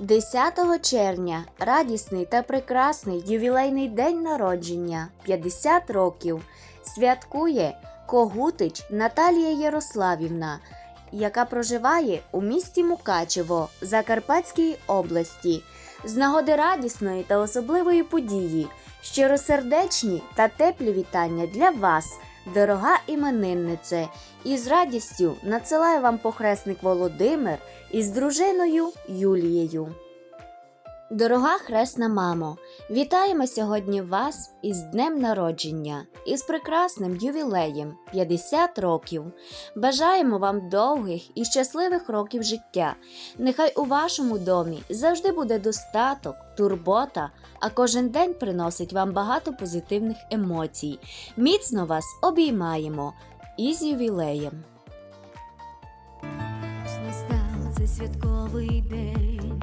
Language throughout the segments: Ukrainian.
10 червня радісний та прекрасний ювілейний день народження 50 років святкує Когутич Наталія Ярославівна, яка проживає у місті Мукачево Закарпатській області. З нагоди радісної та особливої події, щиросердечні та теплі вітання для вас, дорога імениннице, і з радістю надсилає вам похресник Володимир із дружиною Юлією. Дорога хресна мамо, вітаємо сьогодні вас із днем народження, із прекрасним ювілеєм 50 років. Бажаємо вам довгих і щасливих років життя. Нехай у вашому домі завжди буде достаток, турбота, а кожен день приносить вам багато позитивних емоцій. Міцно вас обіймаємо із ювілеєм. Настав цей святковий день,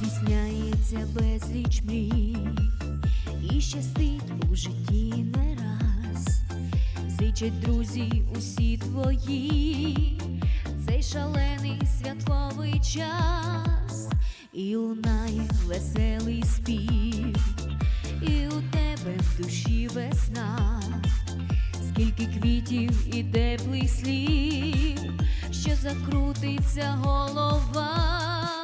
Здійсняється безліч мрій і щастить у житті не раз. Зичать друзі усі твої, цей шалений святковий час, і лунає веселий спів, і у тебе в душі весна, скільки квітів і теплих слів, що закрутиться голова.